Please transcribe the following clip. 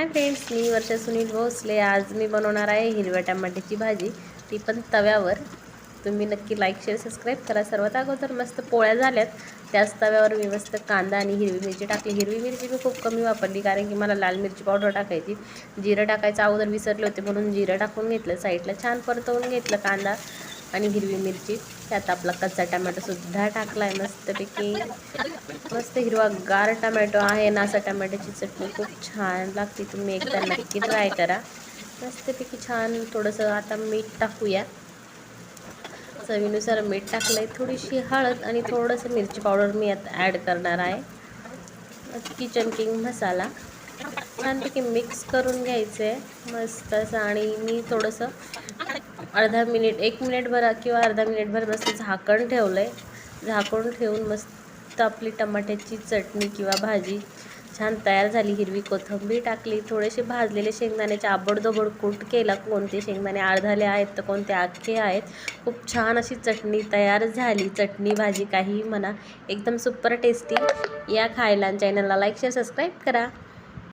हाय friends मी वर्षा सुनील भोसले. आज मी बनवणार आहे हिरव्या टमाट्याची भाजी. ती पण तव्यावर. तुम्ही नक्की लाईक शेअर सबस्क्राईब करा. सर्वात अगोदर मस्त पोळ्या झाल्यात. त्याच तव्यावर मी मस्त कांदा आणि हिरवी मिरची टाकली. हिरवी मिरची मी खूप कमी वापरली कारण की मला लाल मिरची पावडर टाकायची. जिरं टाकायचं अगोदर विसरले होते म्हणून जिरं टाकून घेतलं. साईडला छान परतवून घेतलं कांदा आणि हिरवी मिरची. त्यात आपला कच्चा टमॅटोसुद्धा टाकला आहे मस्तपैकी. मस्त हिरवा गार टमॅटो आहे ना असा टमॅटोची चटणी खूप छान लागते. तुम्ही एकदा नक्की ट्राय करा. मस्तपैकी छान थोडंसं आता मीठ टाकूया. चवीनुसार मीठ टाकलं आहे थोडीशी हळद आणि थोडंसं मिरची पावडर मी यात ॲड करणार आहे. Kitchen king masala. छानपैकी मिक्स करून घ्यायचं आहे मस्त असं आणि मी थोडंसं अर्धा मिनिट एक मिनिटभर किंवा अर्धा मिनिटभर मस्त झाकण ठेवलं आहे झाकून ठेवून मस्त आपली टमाट्याची चटणी किंवा भाजी छान तयार झाली हिरवी कोथंबीर टाकली थोडेसे भाजलेले शेंगदाण्याचे आबडदोबड कूट केला कोणते शेंगदाणे अर्धाले आहेत तर कोणते आखे आहेत. खूप छान अशी चटणी तयार झाली. चटणी भाजी काहीही म्हणा. एकदम सुपर टेस्टी या खायला चॅनलला लाईक शेअर सबस्क्राईब करा.